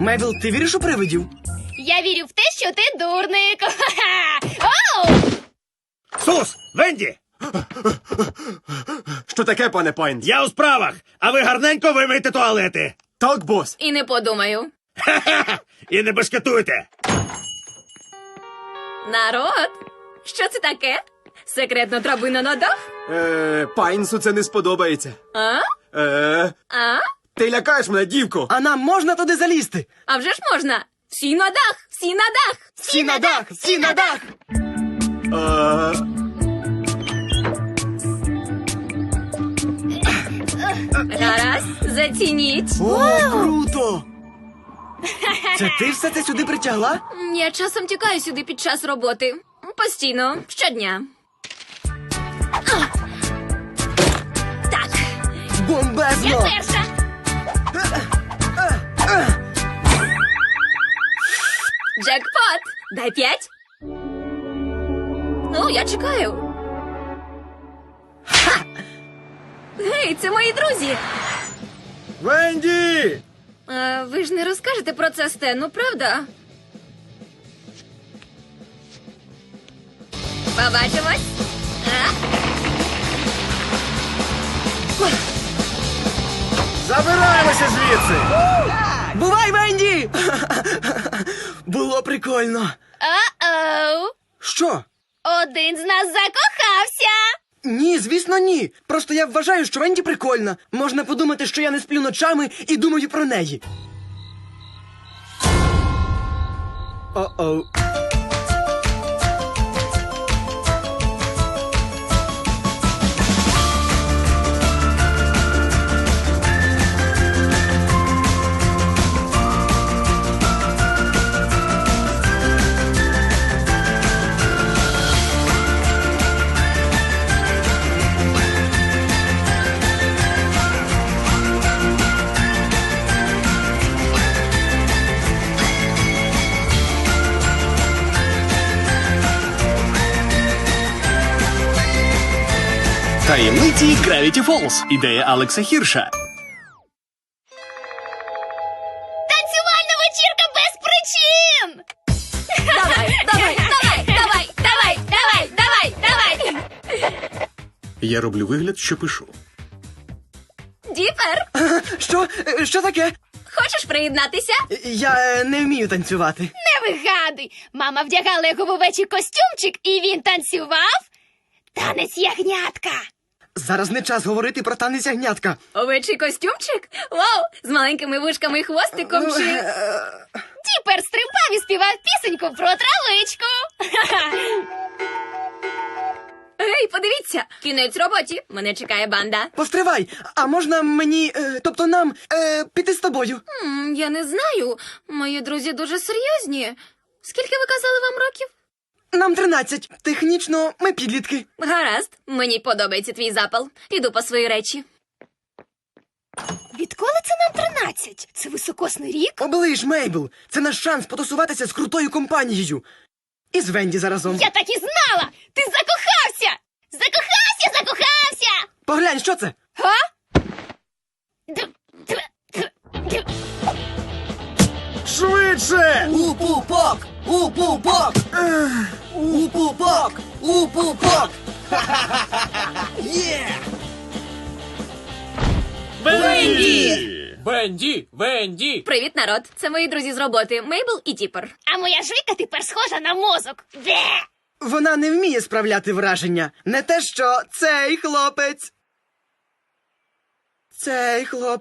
Мейбл, ти віриш у привидів? Я вірю в те, що ти дурник. Оу! Сус! Венді! Що таке, пане Пайнс? Я у справах! А ви гарненько вимийте туалети! Так, бос. І не подумаю. Ха-ха! І не бешкетуйте! Народ, що це таке? Секретна драбина на дах? Е, Пайнсу це не сподобається. А? Е, А? ти лякаєш мене, дівко. А нам можна туди залізти? А вже ж можна. Всі на дах, всі на дах. Всі на дах! Всі на дах! Е, Гаразд, зацініть. О, круто! Це ти все це сюди притягла? Я часом тікаю сюди під час роботи. Постійно, щодня. Я Бомбезно! перша. джекпот. Дай п'ять. Ну, я чекаю. Ха! Гей, це мої друзі. Венді! А, ви ж не розкажете про це Стену, правда? Побачимось. Забираємося звідси! Бувай, Венді! Було прикольно. О-оу. Що? Один з нас закохався. Ні, звісно, ні. Просто я вважаю, що Венді прикольна. Можна подумати, що я не сплю ночами і думаю про неї. О-оу. Таємниці Gravity Falls. Ідея Алекса Хірша. Танцювальна вечірка без причин. Давай, давай, давай, давай, давай, давай, давай, давай. Я роблю вигляд, що пишу. Діпер, Що? Е, Що таке? хочеш приєднатися? Я е, не вмію танцювати. Не вигадуй. Мама вдягала його в овечий костюмчик, і він танцював. Танець ягнятка. Зараз не час говорити про танець ягнятка. Овечий костюмчик? Вау! З маленькими вушками і хвостиком чи. Діпер стрибав і співав пісеньку про травичку. Гей, подивіться! Кінець роботі. Мене чекає банда. Постривай, а можна мені, е, тобто нам, е, піти з тобою? М, я не знаю. Мої друзі дуже серйозні. Скільки ви казали вам років? Нам 13. Технічно, ми підлітки. Гаразд, мені подобається твій запал. Іду по свої речі. Відколи це нам 13? Це високосний рік? Оближ, Мейбл. Це наш шанс потусуватися з крутою компанією. І з Венді заразом. Я так і знала! Ти закохався! Закохався, закохався! Поглянь, що це? Га? Швидше! Упупок! Упупок! Упупок! Упупок! Є! Венді! Венді! Венді! Привіт, народ! Це мої друзі з роботи Мейбл і Діпер. А моя жуйка тепер схожа на мозок. Бе! Вона не вміє справляти враження. Не те, що цей хлопець. Цей хлоп.